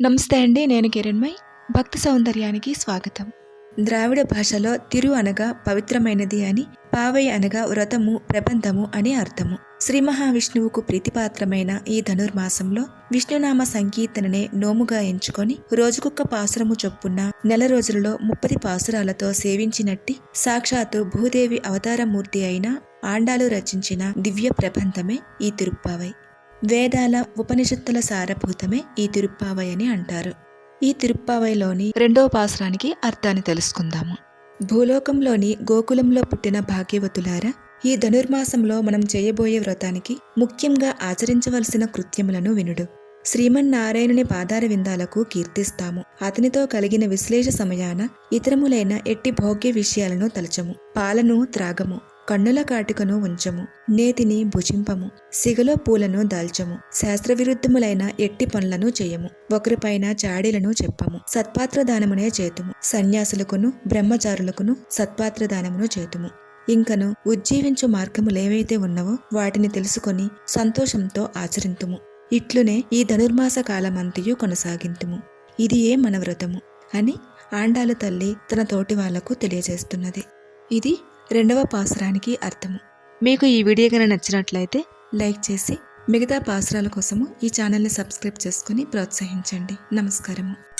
నమస్తే అండి నేను కిరణ్మయ్ భక్తి సౌందర్యానికి స్వాగతం. ద్రావిడ భాషలో తిరు అనగా పవిత్రమైనది అని పావై అనగా వ్రతము ప్రబంధము అని అర్థము. శ్రీ మహావిష్ణువుకు ప్రీతిపాత్రమైన ఈ ధనుర్మాసంలో విష్ణునామ సంకీర్తననే నోముగా ఎంచుకొని రోజుకొక్క పాసురము చొప్పున నెల రోజులలో ముప్పది పాసురాలతో సేవించినట్టి సాక్షాత్తు భూదేవి అవతారమూర్తి అయిన ఆండాలు రచించిన దివ్య ప్రబంధమే ఈ తిరుప్పావై. వేదాల ఉపనిషత్తుల సారభూతమే ఈ తిరుప్పావై అని అంటారు. ఈ తిరుప్పావైలోని రెండవ పాసరానికి అర్థాన్ని తెలుసుకుందాము. భూలోకంలోని గోకులంలో పుట్టిన భాగ్యవతులారా ఈ ధనుర్మాసంలో మనం చేయబోయే వ్రతానికి ముఖ్యంగా ఆచరించవలసిన కృత్యములను వినుడు. శ్రీమన్నారాయణుని పాదార విందాలకు కీర్తిస్తాము. అతనితో కలిగిన విశ్లేష సమయాన ఇతరములైన ఎట్టి భోగ్య విషయాలను తలచము. పాలను త్రాగము. కన్నుల కాటికను ఉంచము నేతిని భుజింపము సిగలో పూలను దాల్చము శాస్త్రవిరుద్ధములైన ఎట్టి పనులను చేయము ఒకరిపైన చాడీలను చెప్పము సత్పాత్ర దానమునే చేతుము సన్యాసులకును బ్రహ్మచారులకును సత్పాత్రదానమును చేతుము. ఇంకను ఉజ్జీవించు మార్గములేవైతే ఉన్నవో వాటిని తెలుసుకొని సంతోషంతో ఆచరింతుము. ఇట్లునే ఈ ధనుర్మాస కాలమంతయు కొనసాగింతుము. ఇది ఏ మన వ్రతము అని ఆండాలు తల్లి తన తోటి వాళ్ళకు తెలియజేస్తున్నది. ఇది రెండవ పాసురానికి అర్థము మీకు ఈ వీడియో కనుక నచ్చినట్లయితే లైక్ చేసి మిగతా పాసురాల కోసము ఈ ఛానల్ని సబ్స్క్రైబ్ చేసుకుని ప్రోత్సహించండి. నమస్కారము.